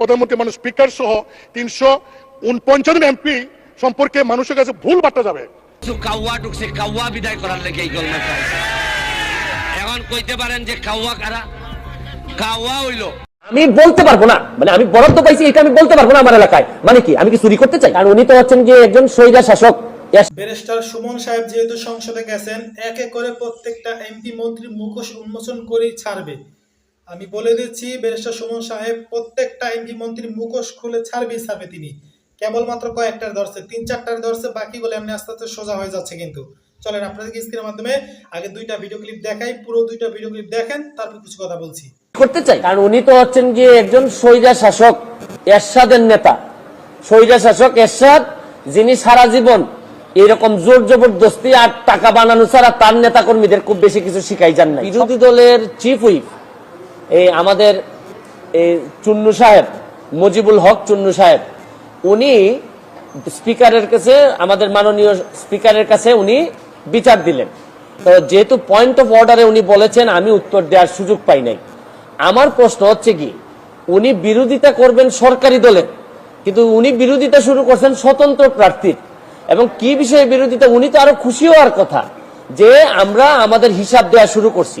প্রধানমন্ত্রী মানুষ স্পিকার সহ তিনশো উনপঞ্চাশ এমপি সম্পর্কে মানুষের কাছে ভুল বার্তা যাবে। কাউয়া ঢুকছে কাউয়া বিদায় করার লেগে এই এখন কইতে পারেন যে কাউয়া কারা? কাউয়া হইল। আমি বলতে পারব না মানে আমি বরাদ্দ পাইছি এটা আমি বলতে পারব না আমার এলাকায়। মানে কি আমি কি চুরি করতে চাই? কারণ উনি তো হচ্ছেন যে একজন স্বৈরা শাসক। ব্যারিস্টার সুমন সাহেব যেহেতু সংসদে গেছেন এক এক করে প্রত্যেকটা এমপি মন্ত্রী মুখোশ উন্মোচন করেই ছাড়বে। আমি বলে দিচ্ছি ব্যারিস্টার সুমন সাহেব প্রত্যেকটা এমপি মন্ত্রীর মুখোশ খুলে ছাড়বেই ছাড়বে তিনি। কেবলমাত্র কয়েকটার ধরছে তিন চারটার ধরছে বাকিগুলো এমনি আস্তে আস্তে সোজা হয়ে যাচ্ছে কিন্তু। চলেন আপনাদেরকে স্ক্রিনের মাধ্যমে আগে দুইটা ভিডিও ক্লিপ দেখাই পুরো দুইটা ভিডিও ক্লিপ দেখেন তারপর কিছু কথা বলছি। করতে চাই কারণ উনি তো হচ্ছেন যে একজন স্বৈরা শাসক এরশাদের নেতা। স্বৈরা শাসক এরশাদ যিনি সারা জীবন এরকম জোর জবরদস্তি আর টাকা বানানো ছাড়া তার নেতা কর্মীদের খুব বেশি কিছু শিখাই যান না বিরোধী দলের চিফ হুইপ এই আমাদের এই চুন্নু সাহেব, মুজিবুল হক চুন্নু সাহেব, উনি স্পিকারের কাছে, আমাদের মাননীয় স্পিকারের কাছে উনি বিচার দিলেন। তো যেহেতু পয়েন্ট অফ অর্ডারে উনি বলেছেন, আমি উত্তর দেওয়ার সুযোগ পাই নাই। আমার প্রশ্ন হচ্ছে কি, উনি বিরোধিতা করবেন সরকারি দলের কিন্তু উনি বিরোধিতা শুরু করছেন স্বতন্ত্র প্রার্থীর। এবং কি বিষয়ে বিরোধিতা, উনি তো আরও খুশি হওয়ার কথা, যে আমরা আমাদের হিসাব দেওয়া শুরু করছি।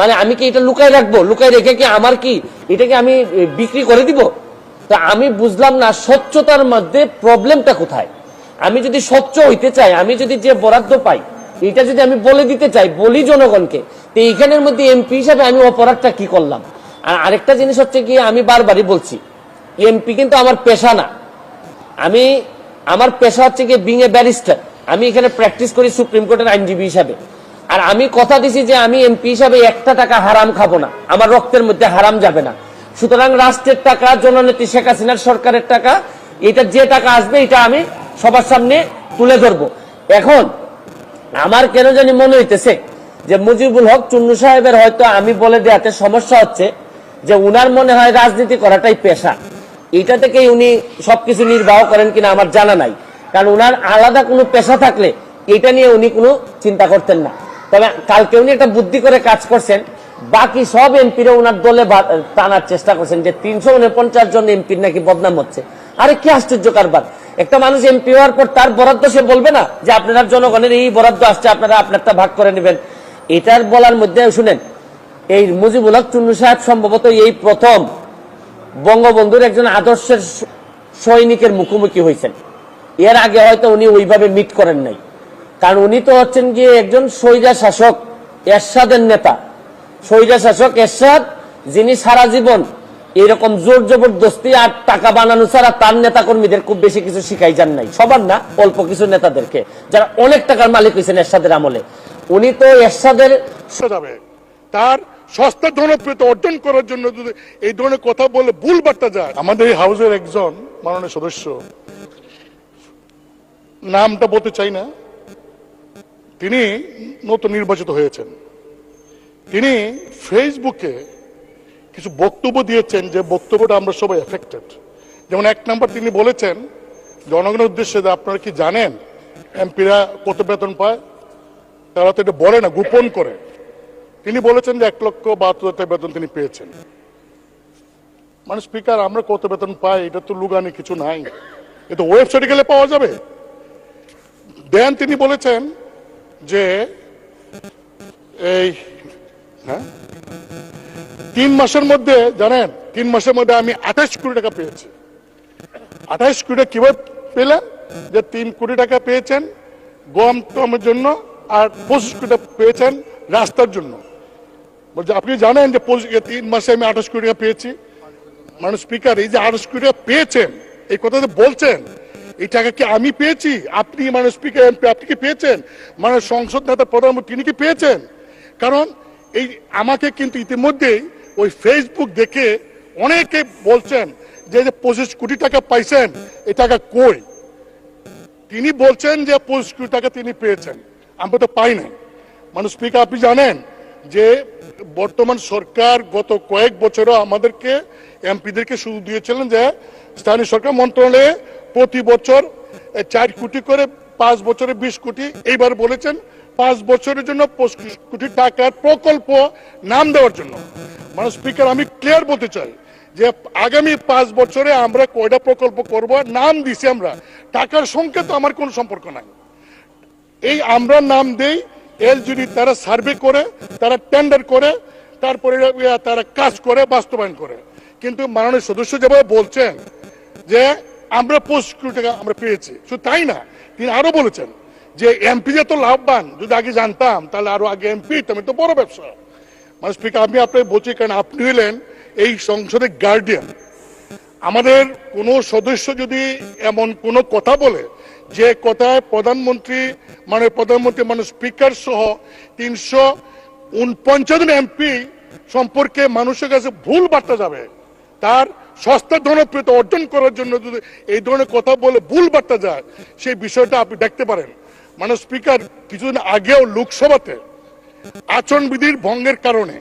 মানে আমি কি এটা লুকাই রাখব? লুকাই রেখে কি আমার কি? এটাকে আমি বিক্রি করে দিব? তা আমি বুঝলাম না স্বচ্ছতার মধ্যে প্রবলেমটা কোথায়। আমি যদি স্বচ্ছ হইতে চাই, আমি যদি যে বরাদ্দ পাই, এটা যদি আমি বলে দিতে চাই, বলি জনগণকে, তো এইখানের মধ্যে এমপি হিসাবে আমি অপরাধটা কি করলাম? আর আরেকটা জিনিস হচ্ছে কি, আমি বারবারই বলছি, এমপি কিন্তু আমার পেশা না। আমি, আমার পেশা হচ্ছে গিয়ে বিং এ ব্যারিস্টার আমি এখানে প্র্যাকটিস করি সুপ্রিম কোর্টের আইনজীবী হিসাবে। আর আমি কথা দিছি যে আমি এমপি হিসাবে একটা টাকা হারাম খাব না। আমার রক্তের মধ্যে হারাম যাবে না। সুতরাং রাষ্ট্রের টাকা, জননেত্রী শেখ হাসিনার সরকারের টাকা, এটা যে টাকা আসবে, এটা আমি সবার সামনে তুলে ধরবো। এখন আমার কেন জানি মনে হইতেছে যে মুজিবুল হক চুন্নু সাহেবের হয়তো আমি বলে দেওয়াতে সমস্যা হচ্ছে যে উনার মনে হয় রাজনীতি করাটাই পেশা। এটা থেকেই উনি সবকিছু নির্বাহ করেন কিনা আমার জানা নাই। কারণ উনার আলাদা কোনো পেশা থাকলে এটা নিয়ে উনি কোনো চিন্তা করতেন না। তবে কালকে উনি একটা বুদ্ধি করে কাজ করছেন, বাকি সব এমপিরা উনার দলে টানার চেষ্টা করছেন যে তিনশো উনপঞ্চাশ জন এমপির নাকি বদনাম হচ্ছে। আরে কি আশ্চর্য কারবার। একটা মানুষ এমপি হওয়ার পর তার বরাদ্দ সে বলবে না যে আপনারা জনগণের এই বরাদ্দ আসছে, আপনারা আপনারটা ভাগ করে নেবেন। এটার বলার মধ্যে শুনেন, এই মুজিবুল হক চুন্নু সাহেব সম্ভবত এই প্রথম বঙ্গবন্ধুর একজন আদর্শের সৈনিকের মুখোমুখি হয়েছেন। এর আগে হয়তো উনি ওইভাবে মিট করেন নাই। কারণ উনি তো হচ্ছেন গিয়ে একজন স্বৈরা শাসক এরশাদের নেতা। স্বৈরা শাসক এরশাদ যিনি সারা জীবন এরকম জোর জবরদস্তি আর টাকা বানানো ছাড়া তার নেতা কর্মীদের খুব বেশি কিছু শিখাই যান নাই। সবার না অল্প কিছু নেতাদেরকে যারা অনেক টাকার মালিক হয়েছেন এরশাদের আমলে। উনি তো এরশাদের তার সস্তা জনপ্রিয়তা অর্জন করার জন্য যদি এই ধরনের কথা বলে ভুল বার্তা যায়। আমাদের এই হাউসের একজন মাননীয় সদস্য নামটা বলতে চাই না। তিনি নতুন নির্বাচিত হয়েছেন। তিনি ফেসবুকে কিছু বক্তব্য দিয়েছেন যে বক্তব্যটা আমরা সবাই এফেক্টেড যেমন এক নম্বর তিনি বলেছেন, জনগণের উদ্দেশ্যে যে আপনারা কি জানেন এমপিরা কত বেতন পায়? তারা তো এটা বলে না, গোপন করে। তিনি বলেছেন যে এক লক্ষ বাহাত্তর হাজার বেতন তিনি পেয়েছেন। মানে স্পিকার আমরা কত বেতন পাই? এটা তো লুগানি, কিছু নাই। এটা ওয়েবসাইটে গেলে পাওয়া যাবে। দেন তিনি বলেছেন যে এই হ্যাঁ? তিন মাসের মধ্যে, জানেন, তিন মাসের মধ্যে আমি আঠাশ কোটি টাকা পেয়েছি। আঠাশ কোটি কীভাবে পেলেন যে তিন কোটি টাকা পেয়েছেন, গম টমের জন্য, আর পঁচিশ কোটি টাকা পেয়েছেন রাস্তার জন্য। বলছে, আপনি জানেন যে তিন মাসে আমি আঠাশ কোটি টাকা পেয়েছি? মানে স্পিকার, এই যে আঠাশ কোটি টাকা পেয়েছেন, এই কথা বলছেন এই টাকা কি আমি পেয়েছি? আপনি মানে স্পিকার, এমপি, আপনি কি পেয়েছেন? মানে সংসদ নেতা, প্রধানমন্ত্রী, তিনি কি পেয়েছেন? কারণ এই আমাকে কিন্তু ইতিমধ্যেই ওই ফেসবুক দেখে অনেকে বলছেন যে যে পঁচিশ কোটি টাকা পাইছেন এই টাকা কই? তিনি বলছেন যে পঁচিশ কোটি টাকা তিনি পেয়েছেন। আমরা তো পাই নাই। মানে স্পিকার, আপনি জানেন যে বর্তমান সরকার গত কয়েক বছরও আমাদেরকে, এমপিদেরকে সুযোগ দিয়েছিলেন যে স্থানীয় সরকার মন্ত্রণালয়ে প্রতি বছর চার কোটি করে, পাঁচ বছরে বিশ কোটি, এইবার বলেছেন পাঁচ বছরের জন্য কোটি টাকার প্রকল্প নাম দেওয়ার জন্য। মানে স্পিকার, আমি ক্লিয়ার বলতে চাই যে আগামী পাঁচ বছরে আমরা কয়টা প্রকল্প করব, নাম দিছি আমরা। টাকার সঙ্গে তো আমার কোনো সম্পর্ক নাই। এই আমরা নাম দেই, এলজিডি তারা সার্ভে করে, তারা টেন্ডার করে, তারপরে তারা কাজ করে, বাস্তবায়ন করে। কিন্তু মাননীয় সদস্য যেভাবে বলছেন যে আমরা পঁচিশ টাকা আমরা পেয়েছি। শুধু তাই না, তিনি আরও বলেছেন যে এমপি যে তো লাভবান, যদি আগে জানতাম, তাহলে আরও আগে এমপি আমি তো বড় ব্যবসা। মানে স্পিকার আমি আপনাকে বলছি, কারণ আপনি হলেন এই সংসদের গার্ডিয়ান আমাদের কোনো সদস্য যদি এমন কোনো কথা বলে, যে কথায় প্রধানমন্ত্রী মানে প্রধানমন্ত্রী মানে স্পিকার সহ তিনশো উনপঞ্চাশ এমপি সম্পর্কে মানুষের কাছে ভুল বার্তা যাবে, তার সস্তা জনপ্রিয়তা অর্জন করার জন্য যদি এই ধরনের কথা বলে ভুল বার্তা যায়, সেই বিষয়টা আপনি দেখতে পারেন। মানে স্পিকার, কিছুদিন আগেও লোকসভাতে আচরণবিধির ভঙ্গের কারণে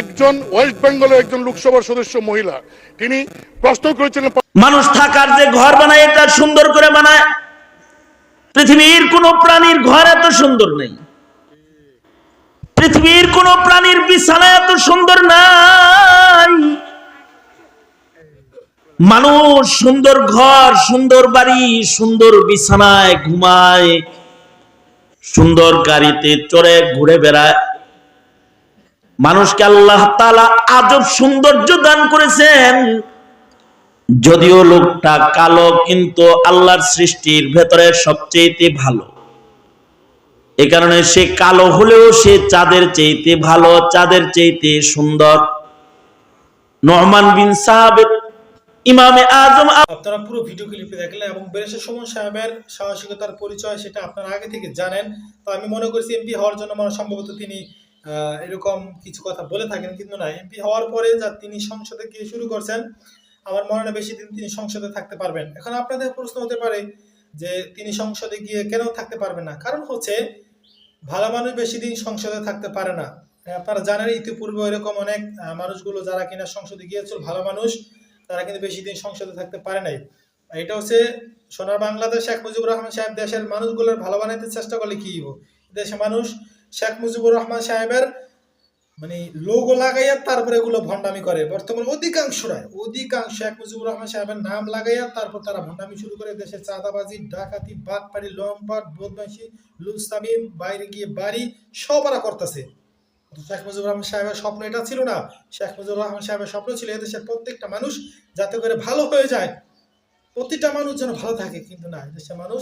একজন ওয়েস্ট বেঙ্গলের একজন লোকসভার সদস্য মহিলা, তিনি প্রশ্ন করেছিলেন, মানুষ থাকার যে ঘর বানায় সুন্দর করে বানায়, পৃথিবীর কোন প্রাণীর ঘর এত সুন্দর নেই। পৃথিবীর কোন প্রাণীর বিছানা এত সুন্দর নাই। মানুষ সুন্দর ঘর, সুন্দর বাড়ি, সুন্দর বিছানায় ঘুমায়, সুন্দর গাড়িতে চড়ে ঘুরে বেড়ায়। মানুষকে আল্লাহ তাআলা আজব সৌন্দর্য দান করেছেন। যদিও লোকটা কালো, কিন্তু আল্লাহর সৃষ্টির ভেতরে সবচেয়ে ভালো। এ কারণে সে কালো হলেও সে চাঁদের চেয়েতে ভালো, চাঁদের চেয়েতে সুন্দর। নহমান বিন সাহাবেদ ইমামে আজম আপনারা পুরো ভিডিও ক্লিপটি দেখলেন এবং বেরেশা সুমন সাহেবের সাহসিকতার পরিচয় সেটা আপনারা আগে থেকে জানেন। তো আমি মনে করছি এমপি হওয়ার জন্য মানে সম্ভবত তিনি এরকম কিছু কথা বলে থাকেন, কিন্তু না, এমপি হওয়ার পরে যা তিনি সংসদে গিয়ে শুরু করছেন, আমার মনে হয় বেশি দিন তিনি সংসদে থাকতে পারবেন। এখন আপনাদের প্রশ্ন হতে পারে যে তিনি সংসদে গিয়ে কেন থাকতে পারবেন না? কারণ হচ্ছে, ভালো মানুষ বেশি দিন সংসদে থাকতে পারে না। আপনারা জানেন, ইতিপূর্বে এরকম অনেক মানুষগুলো যারা কিনা সংসদে গিয়েছিল, ভালো মানুষ তারা কিন্তু বেশি দিন সংসদে থাকতে পারে নাই। এটা হচ্ছে সোনার বাংলাদেশ শেখ মুজিবুর রহমান সাহেব দেশের মানুষগুলোর ভালো বানাইতে চেষ্টা করলে কি দেশের মানুষ শেখ মুজিবুর রহমান সাহেবের মানে লোগো লাগাইয়া তারপরে এগুলো ভণ্ডামি করে। বর্তমান অধিকাংশরাই, অধিকাংশ শেখ মুজিবুর রহমান সাহেবের নাম লাগাইয়া তারপর তারা ভণ্ডামি শুরু করে। দেশের চাঁদাবাজি, ডাকাতি, বাটপাড়ি, লম্পাট বদমাসি লুস্তামি বাইরে গিয়ে বাড়ি সব ওরা করতেছে। শেখ মুজিবুর রহমান সাহেবের স্বপ্ন এটা ছিল না। শেখ মুজিবুর রহমান সাহেবের স্বপ্ন ছিল এদেশের প্রত্যেকটা মানুষ যাতে করে ভালো হয়ে যায়। প্রতিটা মানুষ যেন ভালো থাকে, কিন্তু না, এদেশের মানুষ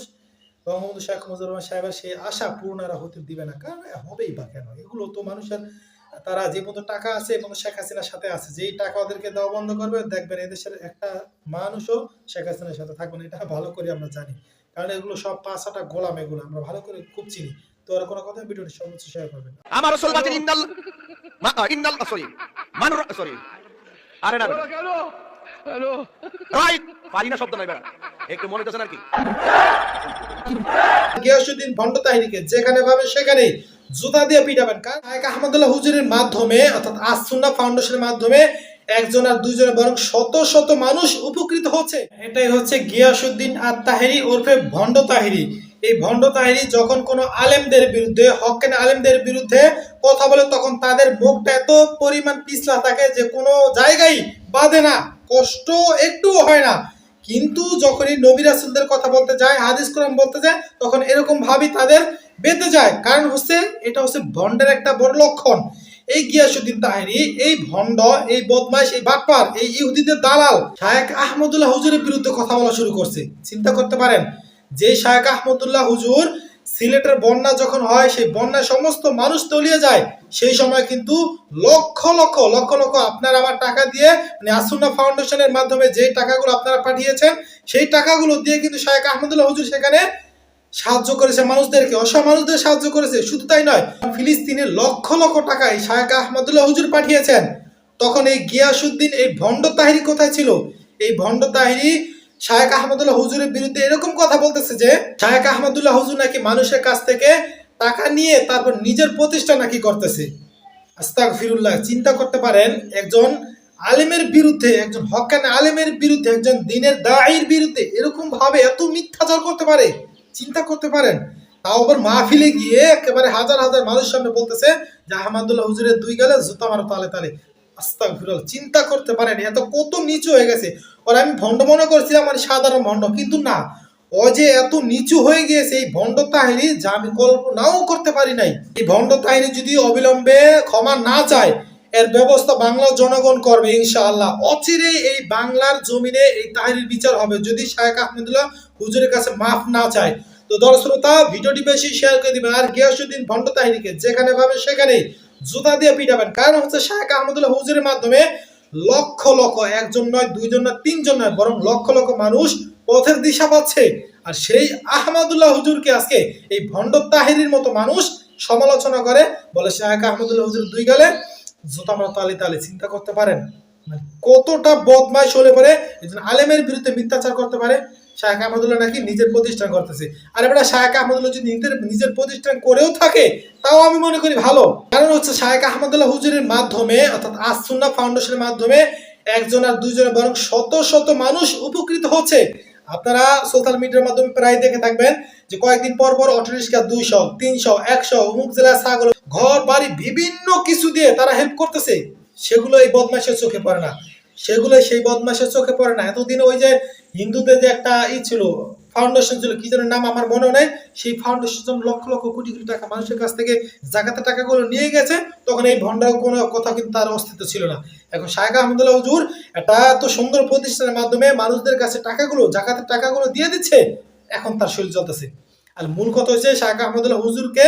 বঙ্গবন্ধু শেখ মুজিবুর রহমান সাহেবের সেই আশা পূর্ণ এরা হতে দিবে না। কারণ হবেই বা কেন? এগুলো তো মানুষের, তারা যে মতো টাকা আছে এবং শেখ হাসিনার সাথে আছে। যেই টাকা ওদেরকে দেওয়া বন্ধ করবে, দেখবেন এদেশের একটা মানুষও শেখ হাসিনার সাথে থাকবে না। এটা ভালো করে আমরা জানি। কারণ এগুলো সব পাঁচাটা গোলাম এগুলো, আমরা ভালো করে খুব চিনি। তো আর কোনো কথা ভিডিওটি সর্বোচ্চ শেয়ার করবেন। আমার রসুল বাতিল ইন্দাল মা- ইন্দাল সরি মানুর সরি আরে না রাইট পারি না শব্দ নাই বেড়া একটু মনে হচ্ছে আর কি গিয়াসুদ্দিন ভণ্ড তাহিনীকে যেখানে পাবে সেখানেই জুতা দিয়ে পিটাবেন। কারণ নায়ক আহমদুল্লাহ হুজুরের মাধ্যমে অর্থাৎ আসুন্না ফাউন্ডেশনের মাধ্যমে একজন আর দুইজনে বরং শত শত মানুষ উপকৃত হচ্ছে। এটাই হচ্ছে গিয়াসুদ্দিন আর তাহেরি ওরফে ভণ্ড তাহেরি। এই ভণ্ড তাহেরি যখন কোনো আলেমদের বিরুদ্ধে হকেন আলেমদের বিরুদ্ধে কথা বলে, তখন তাদের মুখটা এত পরিমাণ পিছলা থাকে যে কোনো জায়গায় বাঁধে না, কষ্ট একটুও হয় না। কিন্তু যখনই নবী রাসুলদের কথা বলতে যায়, হাদিস কোরআন বলতে যায়, তখন এরকম ভাবই তাদের বেঁধে যায়। কারণ হচ্ছে, এটা হচ্ছে ভণ্ডের একটা বড় লক্ষণ। এই গিয়াসুদ্দিন তাহেরি এই ভণ্ড, এই বদমাইশ, এই বাটপার, এই ইহুদিদের দালাল শায়েক আহমদুল্লাহ হুজুরের বিরুদ্ধে কথা বলা শুরু করছে। চিন্তা করতে পারেন যে শায়েক আহমদুল্লাহ হুজুর সিলেটের বন্যা যখন হয়, সেই বন্যায় সমস্ত মানুষ তলিয়ে যায়। সেই সময় কিন্তু লক্ষ লক্ষ লক্ষ লক্ষ আপনার আমার টাকা দিয়ে মানে আসুন্না ফাউন্ডেশনের মাধ্যমে যে টাকাগুলো আপনারা পাঠিয়েছেন, সেই টাকাগুলো দিয়ে কিন্তু শায়েক আহমদুল্লাহ হুজুর সেখানে সাহায্য করেছে মানুষদেরকে। অসহায় মানুষদের সাহায্য করেছে। শুধু তাই নয়, ফিলিস্তিনে লক্ষ লক্ষ টাকা এই শায়েক আহমদুল্লাহ হুজুর পাঠিয়েছেন। তখন এই গিয়াসুদ্দিন এই ভণ্ড তাহিরি কোথায় ছিল? এই ভণ্ড তাহিরি শায়েক আহমদুল্লাহ হুজুরের বিরুদ্ধে এরকম কথা বলতেছে যে শায়েক আহমদুল্লাহ হুজুর নাকি মানুষের কাছ থেকে টাকা নিয়ে তারপর নিজের প্রতিষ্ঠা নাকি করতেছে। আস্তাক ফিরুল্লাহ চিন্তা করতে পারেন, একজন আলেমের বিরুদ্ধে, একজন হকান আলেমের বিরুদ্ধে, একজন দিনের দায়ের বিরুদ্ধে এরকম ভাবে এত মিথ্যাচার করতে পারে, চিন্তা করতে পারেন। তাও আবার মাহফিলে গিয়ে একেবারে হাজার হাজার মানুষ সামনে বলতেছে যে, আহমদুল্লাহ হুজুরের দুই গেলে জুতা মারো তালে তালে। আস্তাক ফিরুল্লাহ চিন্তা করতে পারেনি। এত কত নিচু হয়ে গেছে। ওর আমি ভণ্ড মনে করছিলাম মানে সাধারণ ভণ্ড, কিন্তু না। ও যে এত নিচু হয়ে গিয়েছে, এই ভণ্ড তাহিনী যা আমি কল্পনাও করতে পারি নাই। এই ভণ্ড তাহিনী যদি অবিলম্বে ক্ষমা না চায়, এর ব্যবস্থা বাংলার জনগণ করবে, ইনশাআল্লাহ। অচিরে এই বাংলার জমিনে এই তাহিরির বিচার হবে। যদি শায়েখ আহমদুল্লাহ হুজুরের কাছে মাফ না চায়, তো দর্শক ভিডিওটি বেশি শেয়ার করে দিবেন। আর গিয়াসুদ্দিন ভণ্ড তাহিনীকে যেখানে পাবে, সেখানেই জুতা দিয়ে পিটাবেন। কারণ হচ্ছে শায়েখ আহমদুল্লাহ হুজুরের মাধ্যমে লক্ষ লক্ষ, একজন নয়, দুইজন নয়, তিনজন নয়, বরং লক্ষ লক্ষ মানুষ পথের দিশা পাচ্ছে। আর সেই আহমদুল্লাহ হুজুরকে আজকে এই ভণ্ড তাহিরির মতো মানুষ সমালোচনা করে, বলে শাহেখ আহমদুল্লাহ হুজুর দুই গালে জুতা আমরা তালে তালে, চিন্তা করতে পারেন। মানে কতটা বদমাইশ হলে পরে একজন আলেমের বিরুদ্ধে মিথ্যাচার করতে পারে। শাহেখ আহমদুল্লাহ নাকি নিজের প্রতিষ্ঠান করতেছে। আর এবার শাহেখ আহমদুল্লাহ যদি নিজের নিজের প্রতিষ্ঠান করেও থাকে, তাও আমি মনে করি ভালো। কারণ হচ্ছে শাহেখ আহমদুল্লাহ হুজুরের মাধ্যমে, অর্থাৎ আসুন্না ফাউন্ডেশনের মাধ্যমে একজন আর দুইজনের বরং শত শত মানুষ উপকৃত হচ্ছে। আপনারা সোশ্যাল মিডিয়ার মাধ্যমে প্রায় দেখে থাকবেন যে কয়েকদিন পর পর অটো রিক্সা দুইশো, তিনশো, একশো, অমুক জেলায় ছাগল, ঘর, বাড়ি বিভিন্ন কিছু দিয়ে তারা হেল্প করতেছে। সেগুলো এই বদমাসের চোখে পড়ে না। সেগুলো সেই বদমাসের চোখে পড়ে না। এতদিন ওই যে হিন্দুদের যে একটা ই ছিল ফাউন্ডেশন ছিল, কি যেন নাম আমার মনে নেই, সেই ফাউন্ডেশন লক্ষ লক্ষ কোটি কোটি টাকা মানুষের কাছ থেকে জাকাতে টাকাগুলো নিয়ে গেছে, তখন এই ভণ্ডার কোনো কথা কিন্তু তার অস্তিত্ব ছিল না। এখন শাহেখ আহমদুল্লাহ হুজুর একটা এত সুন্দর প্রতিষ্ঠানের মাধ্যমে মানুষদের কাছে টাকাগুলো, জাকাতের টাকাগুলো দিয়ে দিচ্ছে, এখন তার শরীর চলতেছে। আর মূল কথা হচ্ছে শাহেখ আহমদুল্লাহ হুজুরকে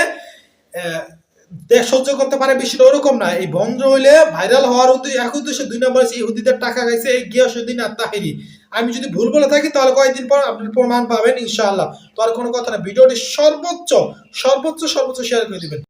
দেশ সহ্য করতে পারে বিষয়টা ওরকম না, এই বন্ধ হইলে ভাইরাল হওয়ার এক উদ্দেশ্য দুই নম্বর হচ্ছে ইহুদিদের টাকা গাইছে এই গিয়াসুদ্দিন আর তাহিরি আমি যদি ভুল বলে থাকি, তাহলে কয়েকদিন পর আপনি প্রমাণ পাবেন, ইনশাআল্লাহ। তো আর কোনো কথা না। ভিডিওটি সর্বোচ্চ সর্বোচ্চ সর্বোচ্চ শেয়ার করে দিবেন।